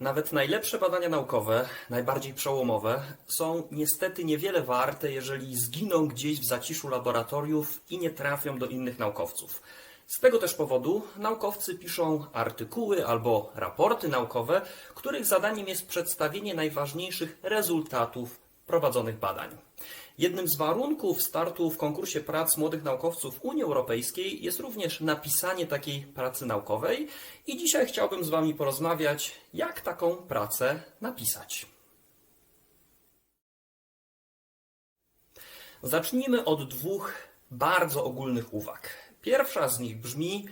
Nawet najlepsze badania naukowe, najbardziej przełomowe, są niestety niewiele warte, jeżeli zginą gdzieś w zaciszu laboratoriów i nie trafią do innych naukowców. Z tego też powodu naukowcy piszą artykuły albo raporty naukowe, których zadaniem jest przedstawienie najważniejszych rezultatów prowadzonych badań. Jednym z warunków startu w konkursie prac młodych naukowców Unii Europejskiej jest również napisanie takiej pracy naukowej i dzisiaj chciałbym z Wami porozmawiać, jak taką pracę napisać. Zacznijmy od dwóch bardzo ogólnych uwag. Pierwsza z nich brzmi: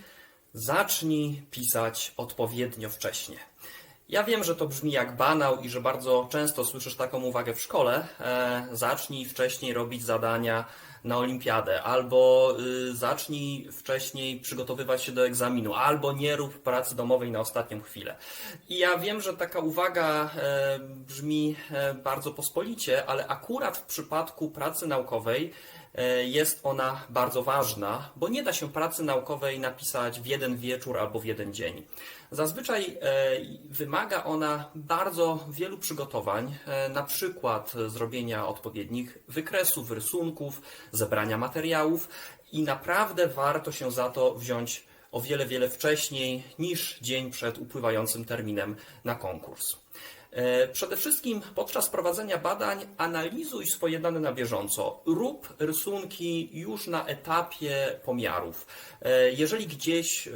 zacznij pisać odpowiednio wcześnie. Ja wiem, że to brzmi jak banał i że bardzo często słyszysz taką uwagę w szkole. E, zacznij wcześniej robić zadania na olimpiadę, albo y, zacznij wcześniej przygotowywać się do egzaminu, albo nie rób pracy domowej na ostatnią chwilę. I ja wiem, że taka uwaga e, brzmi e, bardzo pospolicie, ale akurat w przypadku pracy naukowej jest ona bardzo ważna, bo nie da się pracy naukowej napisać w jeden wieczór albo w jeden dzień. Zazwyczaj e, wymaga ona bardzo wielu przygotowań, e, na przykład zrobienia odpowiednich wykresów, rysunków, zebrania materiałów i naprawdę warto się za to wziąć o wiele, wiele wcześniej niż dzień przed upływającym terminem na konkurs. E, Przede wszystkim podczas prowadzenia badań analizuj swoje dane na bieżąco. Rób rysunki już na etapie pomiarów. E, Jeżeli gdzieś e,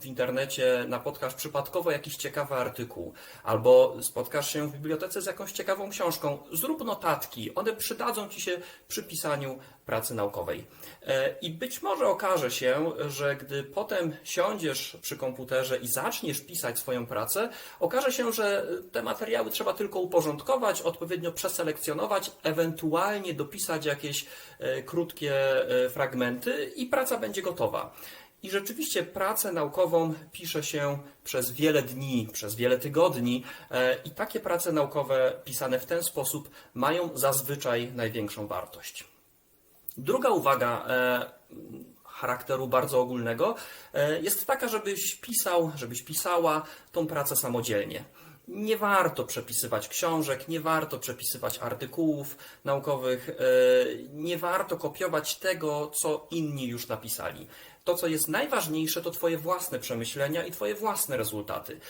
w internecie napotkasz przypadkowo jakiś ciekawy artykuł, albo spotkasz się w bibliotece z jakąś ciekawą książką, zrób notatki. One przydadzą Ci się przy pisaniu pracy naukowej. I być może okaże się, że gdy potem siądziesz przy komputerze i zaczniesz pisać swoją pracę, okaże się, że te materiały trzeba tylko uporządkować, odpowiednio przeselekcjonować, ewentualnie dopisać jakieś e, krótkie e, fragmenty i praca będzie gotowa. I rzeczywiście pracę naukową pisze się przez wiele dni, przez wiele tygodni, e, i takie prace naukowe pisane w ten sposób mają zazwyczaj największą wartość. Druga uwaga charakteru bardzo ogólnego jest taka, żebyś pisał, żebyś pisała tą pracę samodzielnie. Nie warto przepisywać książek, nie warto przepisywać artykułów naukowych, e, nie warto kopiować tego, co inni już napisali. To, co jest najważniejsze, to Twoje własne przemyślenia i Twoje własne rezultaty.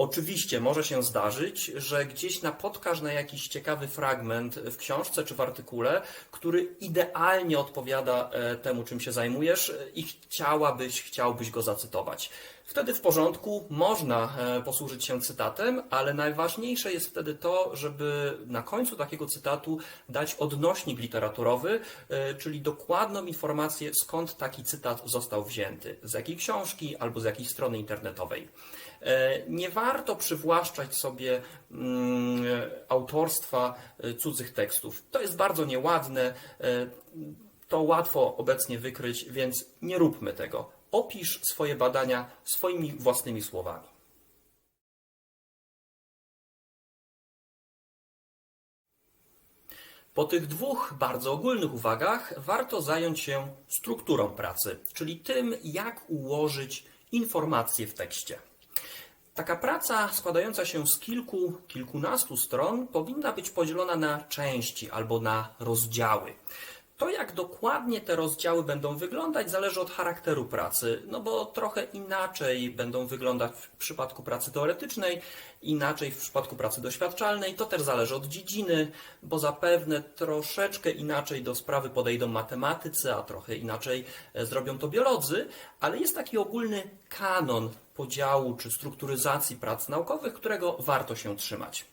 Oczywiście może się zdarzyć, że gdzieś napotkasz na jakiś ciekawy fragment w książce czy w artykule, który idealnie odpowiada e, temu, czym się zajmujesz e, i chciałabyś, chciałbyś go zacytować. Wtedy w porządku, można e, posłużyć się cytatem, ale najważniejsze jest wtedy to, żeby na końcu takiego cytatu dać odnośnik literaturowy, e, czyli dokładną informację, skąd taki cytat został wzięty, z jakiej książki albo z jakiej strony internetowej. E, Nie warto przywłaszczać sobie mm, autorstwa cudzych tekstów. To jest bardzo nieładne. To łatwo obecnie wykryć, więc nie róbmy tego. Opisz swoje badania swoimi własnymi słowami. Po tych dwóch bardzo ogólnych uwagach warto zająć się strukturą pracy, czyli tym, jak ułożyć informacje w tekście. Taka praca składająca się z kilku, kilkunastu stron powinna być podzielona na części albo na rozdziały. To, jak dokładnie te rozdziały będą wyglądać, zależy od charakteru pracy, no bo trochę inaczej będą wyglądać w przypadku pracy teoretycznej, inaczej w przypadku pracy doświadczalnej. To też zależy od dziedziny, bo zapewne troszeczkę inaczej do sprawy podejdą matematycy, a trochę inaczej e, zrobią to biolodzy, ale jest taki ogólny kanon podziału czy strukturyzacji prac naukowych, którego warto się trzymać.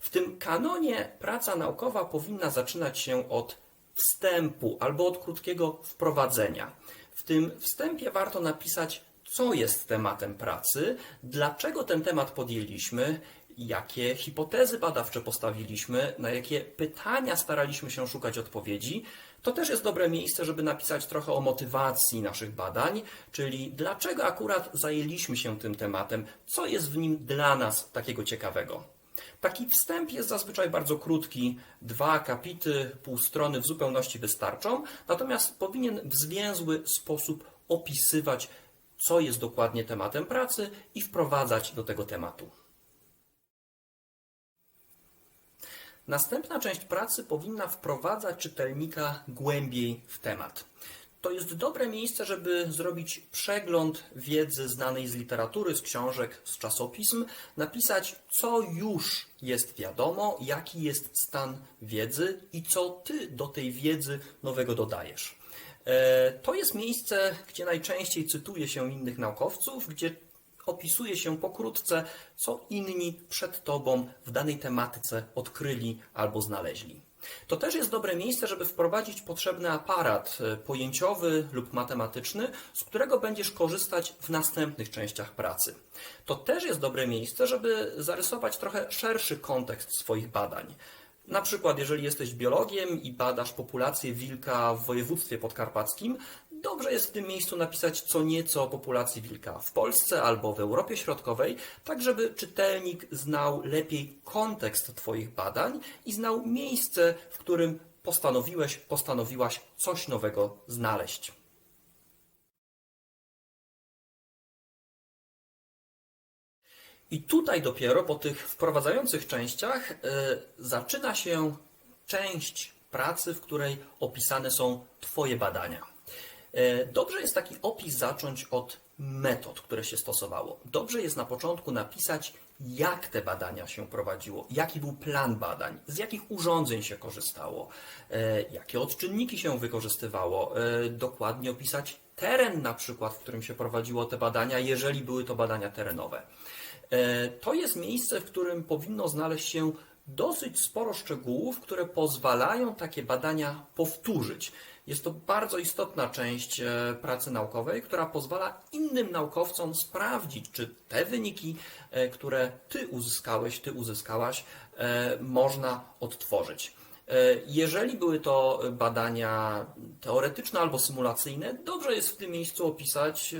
W tym kanonie praca naukowa powinna zaczynać się od wstępu albo od krótkiego wprowadzenia. W tym wstępie warto napisać, co jest tematem pracy, dlaczego ten temat podjęliśmy, jakie hipotezy badawcze postawiliśmy, na jakie pytania staraliśmy się szukać odpowiedzi. To też jest dobre miejsce, żeby napisać trochę o motywacji naszych badań, czyli dlaczego akurat zajęliśmy się tym tematem, co jest w nim dla nas takiego ciekawego. Taki wstęp jest zazwyczaj bardzo krótki, dwa akapity, pół strony w zupełności wystarczą, natomiast powinien w zwięzły sposób opisywać, co jest dokładnie tematem pracy i wprowadzać do tego tematu. Następna część pracy powinna wprowadzać czytelnika głębiej w temat. To jest dobre miejsce, żeby zrobić przegląd wiedzy znanej z literatury, z książek, z czasopism, napisać, co już jest wiadomo, jaki jest stan wiedzy i co ty do tej wiedzy nowego dodajesz. E, To jest miejsce, gdzie najczęściej cytuje się innych naukowców, gdzie opisuje się pokrótce, co inni przed tobą w danej tematyce odkryli albo znaleźli. To też jest dobre miejsce, żeby wprowadzić potrzebny aparat e, pojęciowy lub matematyczny, z którego będziesz korzystać w następnych częściach pracy. To też jest dobre miejsce, żeby zarysować trochę szerszy kontekst swoich badań. Na przykład, jeżeli jesteś biologiem i badasz populację wilka w województwie podkarpackim, dobrze jest w tym miejscu napisać co nieco o populacji wilka w Polsce albo w Europie Środkowej, tak żeby czytelnik znał lepiej kontekst Twoich badań i znał miejsce, w którym postanowiłeś, postanowiłaś coś nowego znaleźć. I tutaj dopiero po tych wprowadzających częściach y, zaczyna się część pracy, w której opisane są Twoje badania. Y, dobrze jest taki opis zacząć od metod, które się stosowało. Dobrze jest na początku napisać, jak te badania się prowadziło, jaki był plan badań, z jakich urządzeń się korzystało, y, jakie odczynniki się wykorzystywało, y, dokładnie opisać teren na przykład, w którym się prowadziło te badania, jeżeli były to badania terenowe. E, To jest miejsce, w którym powinno znaleźć się dosyć sporo szczegółów, które pozwalają takie badania powtórzyć. Jest to bardzo istotna część e, pracy naukowej, która pozwala innym naukowcom sprawdzić, czy te wyniki, e, które ty uzyskałeś, ty uzyskałaś, e, można odtworzyć. Jeżeli były to badania teoretyczne albo symulacyjne, dobrze jest w tym miejscu opisać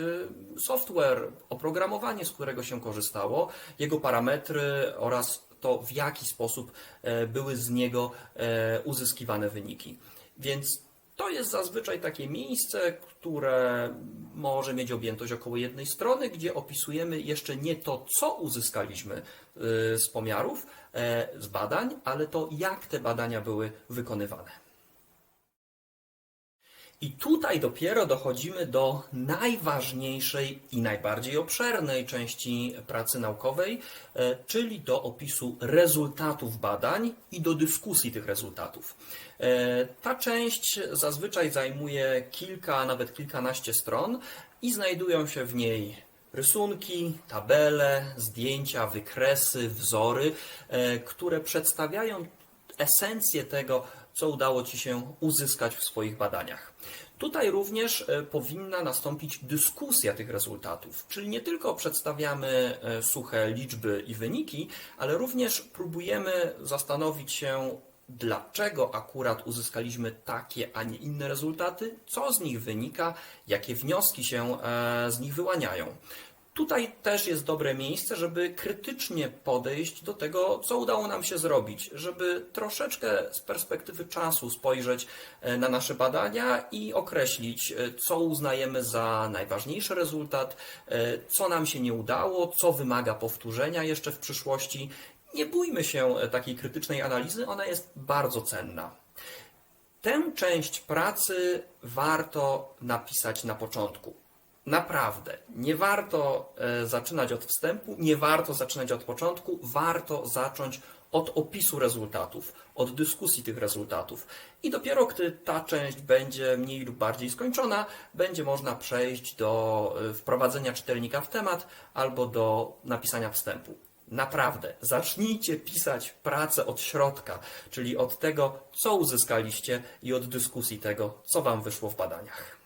software, oprogramowanie, z którego się korzystało, jego parametry oraz to, w jaki sposób e, były z niego e, uzyskiwane wyniki. Więc to jest zazwyczaj takie miejsce, które może mieć objętość około jednej strony, gdzie opisujemy jeszcze nie to, co uzyskaliśmy y, z pomiarów, e, z badań, ale to, jak te badania były wykonywane. I tutaj dopiero dochodzimy do najważniejszej i najbardziej obszernej części pracy naukowej, e, czyli do opisu rezultatów badań i do dyskusji tych rezultatów. E, Ta część zazwyczaj zajmuje kilka, nawet kilkanaście stron i znajdują się w niej rysunki, tabele, zdjęcia, wykresy, wzory, e, które przedstawiają esencję tego, co udało Ci się uzyskać w swoich badaniach. Tutaj również e, powinna nastąpić dyskusja tych rezultatów, czyli nie tylko przedstawiamy e, suche liczby i wyniki, ale również próbujemy zastanowić się, dlaczego akurat uzyskaliśmy takie, a nie inne rezultaty, co z nich wynika, jakie wnioski się e, z nich wyłaniają. Tutaj też jest dobre miejsce, żeby krytycznie podejść do tego, co udało nam się zrobić, żeby troszeczkę z perspektywy czasu spojrzeć e, na nasze badania i określić, e, co uznajemy za najważniejszy rezultat, e, co nam się nie udało, co wymaga powtórzenia jeszcze w przyszłości. Nie bójmy się takiej krytycznej analizy, ona jest bardzo cenna. Tę część pracy warto napisać na początku. Naprawdę, nie warto e, zaczynać od wstępu, nie warto zaczynać od początku, warto zacząć od opisu rezultatów, od dyskusji tych rezultatów. I dopiero gdy ta część będzie mniej lub bardziej skończona, będzie można przejść do e, wprowadzenia czytelnika w temat albo do napisania wstępu. Naprawdę, zacznijcie pisać pracę od środka, czyli od tego, co uzyskaliście i od dyskusji tego, co Wam wyszło w badaniach.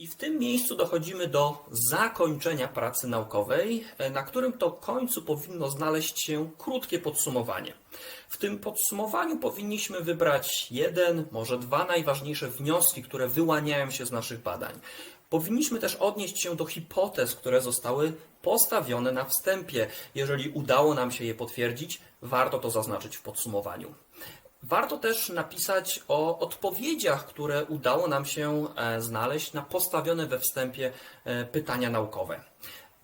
I w tym miejscu dochodzimy do zakończenia pracy naukowej, e, na którym to końcu powinno znaleźć się krótkie podsumowanie. W tym podsumowaniu powinniśmy wybrać jeden, może dwa najważniejsze wnioski, które wyłaniają się z naszych badań. Powinniśmy też odnieść się do hipotez, które zostały postawione na wstępie. Jeżeli udało nam się je potwierdzić, warto to zaznaczyć w podsumowaniu. Warto też napisać o odpowiedziach, które udało nam się e, znaleźć na postawione we wstępie e, pytania naukowe.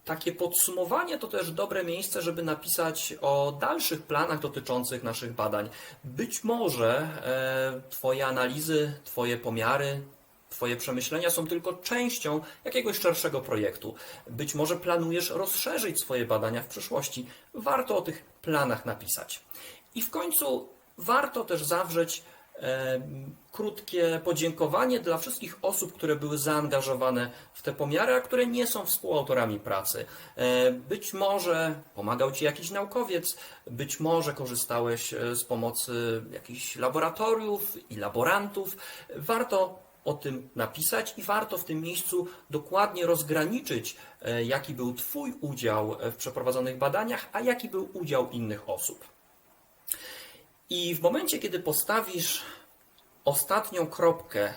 takie podsumowanie to też dobre miejsce, żeby napisać o dalszych planach dotyczących naszych badań. Być może e, Twoje analizy, Twoje pomiary, Twoje przemyślenia są tylko częścią jakiegoś szerszego projektu. Być może planujesz rozszerzyć swoje badania w przyszłości. Warto o tych planach napisać. I w końcu warto też zawrzeć e, krótkie podziękowanie dla wszystkich osób, które były zaangażowane w te pomiary, a które nie są współautorami pracy. E, być może pomagał Ci jakiś naukowiec, być może korzystałeś e, z pomocy jakichś laboratoriów i laborantów. Warto o tym napisać i warto w tym miejscu dokładnie rozgraniczyć, jaki był Twój udział w przeprowadzonych badaniach, a jaki był udział innych osób. I w momencie, kiedy postawisz ostatnią kropkę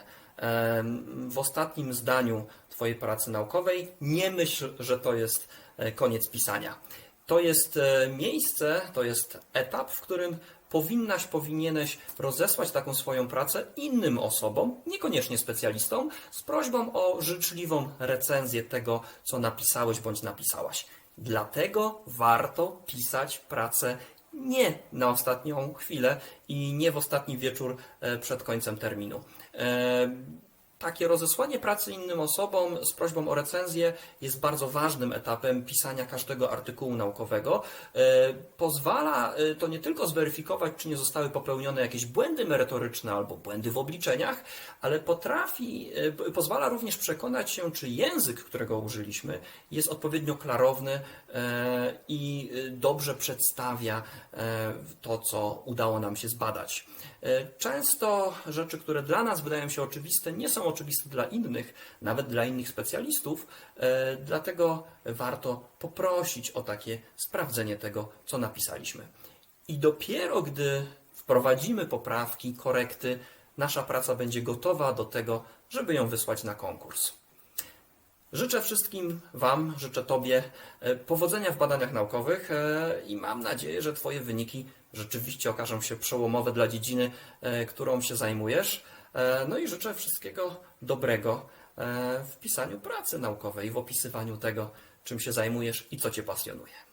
w ostatnim zdaniu Twojej pracy naukowej, nie myśl, że to jest e, koniec pisania. To jest e, miejsce, to jest etap, w którym powinnaś, powinieneś rozesłać taką swoją pracę innym osobom, niekoniecznie specjalistom, z prośbą o życzliwą recenzję tego, co napisałeś bądź napisałaś. Dlatego warto pisać pracę nie na ostatnią chwilę i nie w ostatni wieczór e, przed końcem terminu. Takie rozesłanie pracy innym osobom z prośbą o recenzję jest bardzo ważnym etapem pisania każdego artykułu naukowego. E, Pozwala e, to nie tylko zweryfikować, czy nie zostały popełnione jakieś błędy merytoryczne albo błędy w obliczeniach, ale potrafi, e, pozwala również przekonać się, czy język, którego użyliśmy, jest odpowiednio klarowny i dobrze przedstawia to, co udało nam się zbadać. Często rzeczy, które dla nas wydają się oczywiste, nie są oczywiste dla innych, nawet dla innych specjalistów, e, dlatego warto poprosić o takie sprawdzenie tego, co napisaliśmy. I dopiero gdy wprowadzimy poprawki, korekty, nasza praca będzie gotowa do tego, żeby ją wysłać na konkurs. Życzę wszystkim Wam, życzę Tobie e, powodzenia w badaniach naukowych e, i mam nadzieję, że Twoje wyniki rzeczywiście okażą się przełomowe dla dziedziny, którą się zajmujesz. E, No i życzę wszystkiego dobrego e, w pisaniu pracy naukowej, w opisywaniu tego, czym się zajmujesz i co Cię pasjonuje.